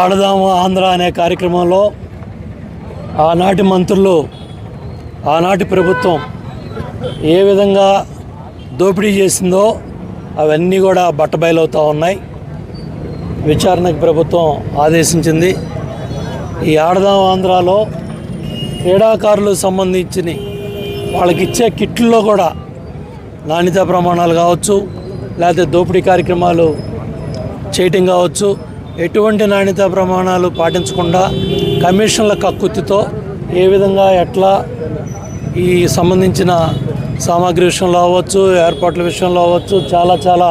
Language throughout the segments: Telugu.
ఆడదాము ఆంధ్ర అనే కార్యక్రమంలో ఆనాటి మంత్రులు ఆనాటి ప్రభుత్వం ఏ విధంగా దోపిడీ చేసిందో అవన్నీ కూడా బట్టబయలవుతూ ఉన్నాయి. విచారణకు ప్రభుత్వం ఆదేశించింది. ఈ ఆడదాం ఆంధ్రాలో క్రీడాకారులకు సంబంధించిన వాళ్ళకి ఇచ్చే కిట్లలో కూడా నాణ్యత ప్రమాణాలు కావచ్చు లేకపోతే దోపిడీ కార్యక్రమాలు చేయటం కావచ్చు ఎటువంటి నాణ్యత ప్రమాణాలు పాటించకుండా కమిషన్ల కక్కుత్తితో ఏ విధంగా ఎట్లా ఈ సంబంధించిన సామాగ్రి విషయంలో అవ్వచ్చు ఏర్పాట్ల విషయంలో అవ్వచ్చు చాలా చాలా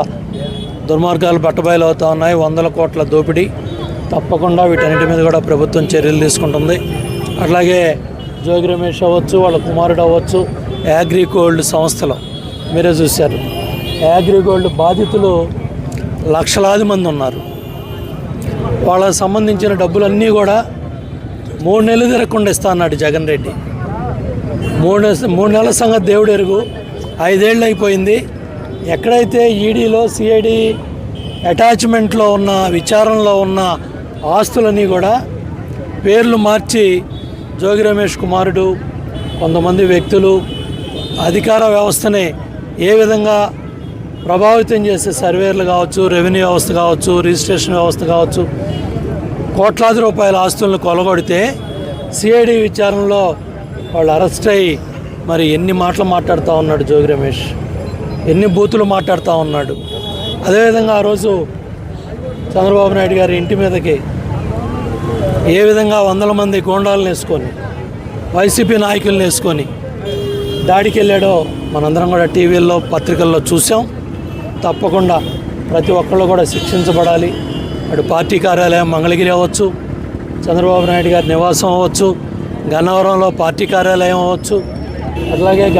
దుర్మార్గాలు బట్టబయలు అవుతూ ఉన్నాయి. వందల కోట్ల దోపిడీ తప్పకుండా వీటన్నిటి మీద కూడా ప్రభుత్వం చర్యలు తీసుకుంటుంది. అట్లాగే జోగి రమేష్ అవ్వచ్చు వాళ్ళ కుమారుడు అవ్వచ్చు యాగ్రికోల్డ్ సంస్థలు. మీరే చూశారు. యాగ్రిగోల్డ్ బాధితులు లక్షలాది మంది ఉన్నారు. వాళ్ళకి సంబంధించిన డబ్బులన్నీ కూడా మూడు నెలలు తిరగకుండా ఇస్తా అన్నాడు జగన్ రెడ్డి. మూడు నెల మూడు నెలల సంగతి దేవుడు ఎరుగు. ఐదేళ్ళు అయిపోయింది. ఎక్కడైతే ఈడీలో సిఐడి అటాచ్మెంట్లో ఉన్న విచారణలో ఉన్న ఆస్తులన్నీ కూడా పేర్లు మార్చి జోగి రమేష్ కుమారుడు కొంతమంది వ్యక్తులు అధికార వ్యవస్థని ఏ విధంగా ప్రభావితం చేసే సర్వేర్లు కావచ్చు రెవెన్యూ వ్యవస్థ కావచ్చు రిజిస్ట్రేషన్ వ్యవస్థ కావచ్చు కోట్లాది రూపాయల ఆస్తులను కొలగొడితే సిఐడి విచారణలో వాళ్ళు అరెస్ట్ అయ్యి మరి ఎన్ని మాటలు మాట్లాడుతూ ఉన్నాడు జోగి రమేష్? ఎన్ని బూతులు మాట్లాడుతూ ఉన్నాడు? అదేవిధంగా ఆ రోజు చంద్రబాబు నాయుడు గారి ఇంటి మీదకి ఏ విధంగా వందల మంది గోండాలను వేసుకొని వైసీపీ నాయకులను వేసుకొని దాడికి వెళ్ళాడో మనందరం కూడా టీవీల్లో పత్రికల్లో చూసాం. తప్పకుండా ప్రతి ఒక్కళ్ళు కూడా శిక్షించబడాలి. అటు పార్టీ కార్యాలయం మంగళగిరి అవ్వచ్చు చంద్రబాబు నాయుడు గారి నివాసం అవ్వచ్చు గన్నవరంలో పార్టీ కార్యాలయం అవ్వచ్చు అట్లాగే